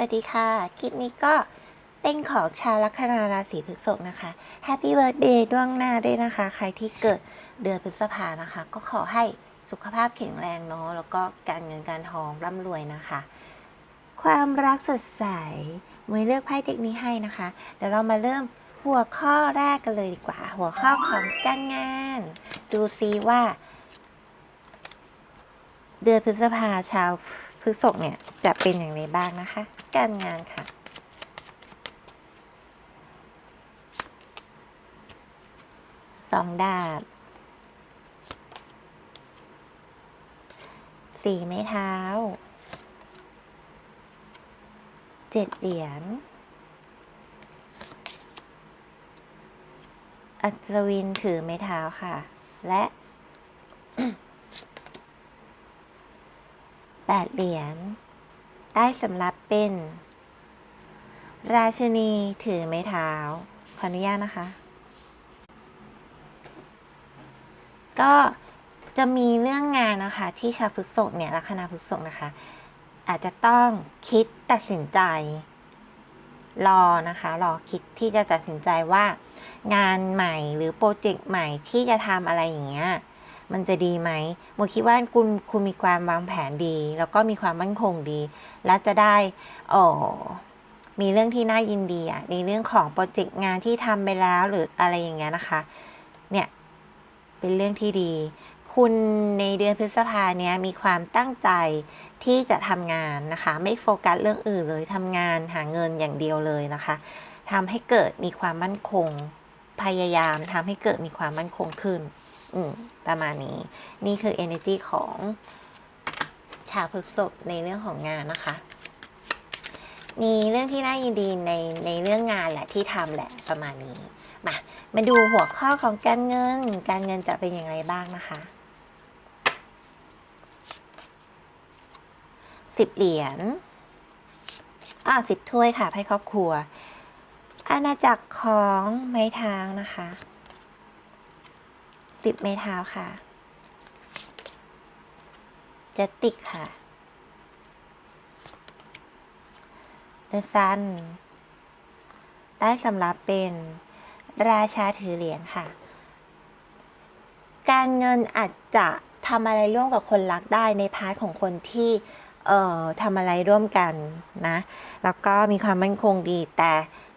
วัสดีค่ะ คลิปนี้ก็เป็นของชาวลัคนาราศีพฤษภนะคะ Happy Birthday ล่วงหน้าด้วยนะคะ ใครที่เกิดเดือนพฤษภานะคะ ก็ขอให้สุขภาพแข็งแรงเนาะแล้วก็การเงินการทองร่ำรวยนะคะ ความรักสดใสมวยเลือกไพ่เทคนี้ให้นะคะ เดี๋ยวเรามาเริ่มหัวข้อแรกกันเลยดีกว่า หัวข้อของการงาน ดูซิว่า เดือนพฤษภาชาวพ พฤษภเนี่ยจะเป็นอย่างไรบ้างนะคะ การงานค่ะ สองดาบ สี่ไม้เท้า เจ็ดเหรียญ อัศวินถือไม้เท้าค่ะ และ แปดเหรียญ ได้สำรับเป็น ราชินีถือไม้เท้า ขออนุญาตนะคะ ก็จะมีเรื่องงานนะคะ ที่ชาวพฤษภเนี่ยลัคนาพฤษภนะคะ อาจจะต้องคิดตัดสินใจ รอนะคะ รอคิดที่จะตัดสินใจว่างานใหม่หรือโปรเจกต์ใหม่ที่จะทำอะไรอย่างเงี้ย มันจะดีไหมโมคิดว่าคุณคุณมีความวางแผนดี แล้วก็มีความมั่นคงดี และจะได้ออมีเรื่องที่น่ายินดีอะในเรื่องของโปรเจกต์งานที่ทำไปแล้วหรืออะไรอย่างเงี้ยนะคะ เนี่ยเป็นเรื่องที่ดี คุณในเดือนพฤษภาเนี้ยมีความตั้งใจที่จะทำงานนะคะ ไม่โฟกัสเรื่องอื่นเลยทำงานหาเงินอย่างเดียวเลยนะคะทำให้เกิดมีความมั่นคง พยายามทำให้เกิดมีความมั่นคงขึ้น อืมประมาณนี้ นี่คือ energy ของชาวพฤษภในเรื่องของงานนะคะ มีเรื่องที่น่ายินดีในในเรื่องงานแหละที่ทำแหละประมาณนี้ มา มาดูหัวข้อของการเงิน การเงินจะเป็นอย่างไรบ้างนะคะสิบเหรียญ อ่าสิบถ้วยค่ะให้ครอบครัว อาณาจักรของไม้เท้านะคะ สิบไม้เท้าค่ะจตติกค่ะเดอะซันได้สำหรับเป็นราชาถือเหรียญค่ะ การเงินอาจจะทำอะไรร่วมกับคนรักได้ในพาร์ทของคนที่เอ่อทำอะไรร่วมกันนะ แล้วก็มีความมั่นคงดีแต่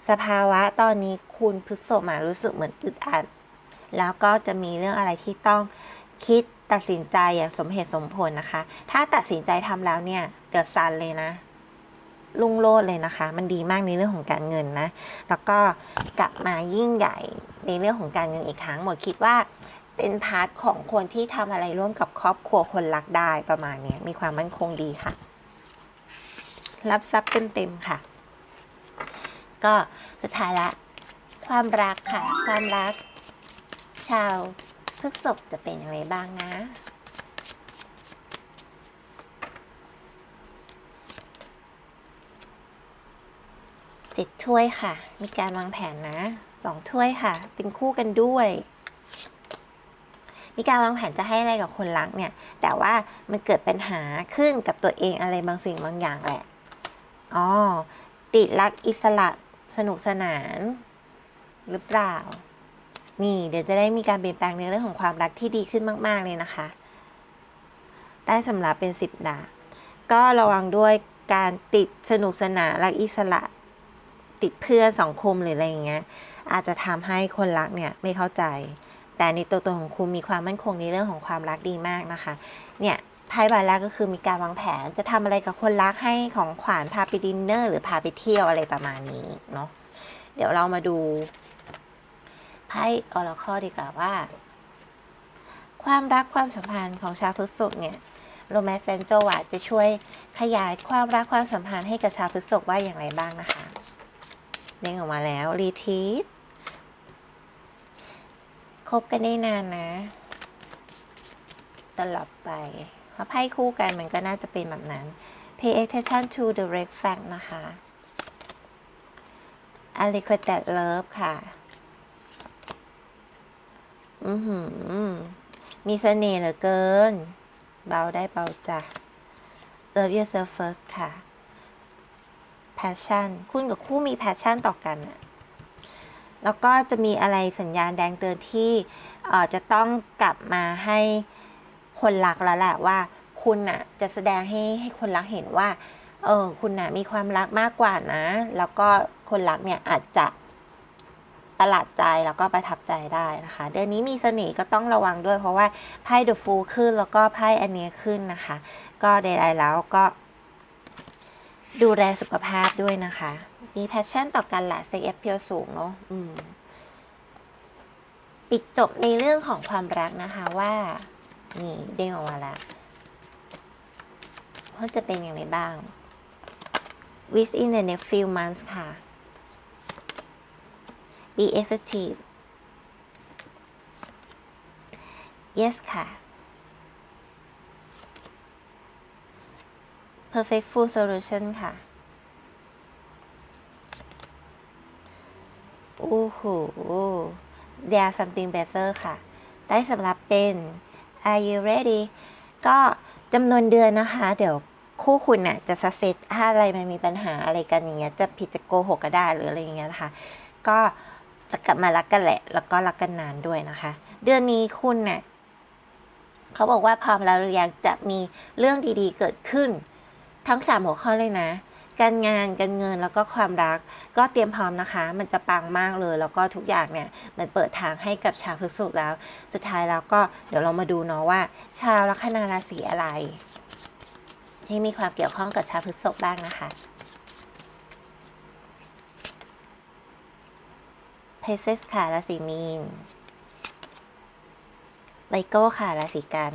สภาวะตอนนี้คุณพฤษภมารู้สึกเหมือนอึดอัด แล้วก็จะมีเรื่องอะไรที่ต้องคิดตัดสินใจอย่างสมเหตุสมผลนะคะ ถ้าตัดสินใจทำแล้วเนี่ยเดือดซันเลยนะลุ่งโลดเลยนะคะ มันดีมากในเรื่องของการเงินนะ แล้วก็กลับมายิ่งใหญ่ในเรื่องของการเงินอีกครั้งหมดคิดว่าเป็นพาร์ทของคนที่ทำอะไรร่วมกับครอบครัวคนรักได้ประมาณเนี้มีความมั่นคงดีค่ะ รับทรัพย์เต็มๆค่ะ ก็สุดท้ายละ ความรักค่ะ ความรัก ชาวพฤษภจะเป็นอย่างไรบ้างนะ เจ็ดถ้วยค่ะ มีการวางแผนนะสองถ้วยค่ะ เป็นคู่กันด้วย มีการวางแผนจะให้อะไรกับคนรักเนี่ย แต่ว่ามันเกิดปัญหาขึ้นกับตัวเองอะไรบางสิ่งบางอย่างแหละ อ๋อ ติดรักอิสระสนุกสนาน หรือเปล่า นี่เดี๋ยวจะได้มีการเปลี่ยนแปลงในเรื่องของความรักที่ดีขึ้นมาก ๆ เลยนะคะ ได้สำหรับเป็นสิบดาบก็ระวังด้วยการติดสนุกสนานรักอิสระ ติดเพื่อนสังคมหรืออะไรอย่างเงี้ย อาจจะทำให้คนรักเนี่ยไม่เข้าใจ แต่ในตัวตนของคุณมีความมั่นคงในเรื่องของความรักดีมากนะคะ เนี่ยไพ่ใบแรกก็คือมีการวางแผนจะทำอะไรกับคนรักให้ของขวัญพาไปดินเนอร์หรือพาไปเที่ยวอะไรประมาณนี้เนาะเดี๋ยวเรามาดู ไพ่ออร์คอดีกว่าว่า ความรักความสัมพันธ์ของชาวพฤษภเนี่ยโรแมนเซนโจวาจะช่วยขยายความรักความสัมพันธ์ให้กับชาวพฤษภว่าอย่างไรบ้างนะคะเด้งออกมาแล้วรีทีสคบกันได้นานนะ ตลอดไปเพราะไพ่คู่กันมันก็น่าจะเป็นแบบนั้น pay attention to the red flag นะคะ unrequited love ค่ะ อือหือ มีเสน่ห์เหลือเกิน เบาได้เบาจ้ะ love yourself first ค่ะ passion คุณกับคู่มี passion ต่อกันอะแล้วก็จะมีอะไรสัญญาณแดงเตือนที่จะต้องกลับมาให้คนรักแล้วแหละว่า คุณน่ะ จะแสดงให้ให้คนรักเห็นว่า เออ คุณน่ะมีความรักมากกว่านะ แล้วก็คนรักเนี่ยอาจจะ ประหลาดใจแล้วก็ประทับใจได้นะคะ เดือนนี้มีเสน่ห์ก็ต้องระวังด้วย เพราะว่าไพ่ The Fool ขึ้นแล้วก็ไพ่อันเนี้ยขึ้นนะคะ ก็ใดๆแล้วก็ ดูแลสุขภาพด้วยนะคะ มีแพชชั่นต่อกันแหละเซ็กเอฟเพียวสูงเนาะปิดจบในเรื่องของความรักนะคะว่า นี่เด้งออกมาแล้วว่าจะเป็นอย่างไรบ้าง within the next few months ค่ะ be assertive yes ค่ะ perfect full solution ค่ะ โอ้โห there something better ค่ะ ได้สำหรับเป็น are you ready ก็จำนวนเดือนนะคะ เดี๋ยวคู่คุณน่ะจะสเซตถ้าอะไรมันมีปัญหาอะไรกันอย่างเงี้ย จะผิดจะโกหกก็ได้หรืออะไรอย่างเงี้ยนะคะ ก็ จะกลับมารักกันแหละ แล้วก็รักกันนานด้วยนะคะ เดือนนี้คุณเน่ะเขาบอกว่าพร้อมแล้วหรือยังจะมีเรื่องดีๆ เกิดขึ้น ทั้งสามหัวข้อเลยนะ การงานการเงินแล้วก็ความรัก ก็เตรียมพร้อมนะคะ มันจะปังมากเลย แล้วก็ทุกอย่างเนี่ยมันเปิดทางให้กับชาวพฤษภแล้ว สุดท้ายแล้วก็เดี๋ยวเรามาดูเนาะว่า ชาวลัคนาราศีอะไร ที่มีความเกี่ยวข้องกับชาวพฤษภบ้างนะคะ เพเซสค่ะราศีมีนไลโก้ค่ะราศีกัน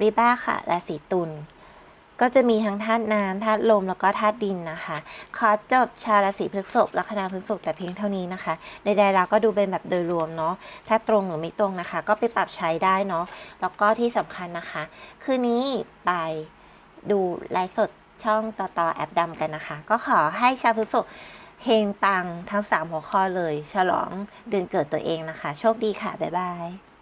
ริบ้าค่ะราศีตุลก็จะมีทั้งธาตุน้ำธาตุลมแล้วก็ธาตุดินนะคะ ขอจบชาราศีพฤษภลัคนาพฤษภแต่เพียงเท่านี้นะคะใดๆเราก็ดูเป็นแบบโดยรวมเนาะถ้าตรงหรือไม่ตรงนะคะ ก็ไปปรับใช้ได้เนาะแล้วก็ที่สำคัญนะคะ คืนนี้ไปดูไลฟ์สดช่องต่อต่อแอปดำกันนะคะ ก็ขอให้ชาวพฤษภ เฮงปังทั้ง 3 หัวข้อเลย ฉลองเดือนเกิดตัวเองนะคะ โชคดีค่ะ บ๊ายบาย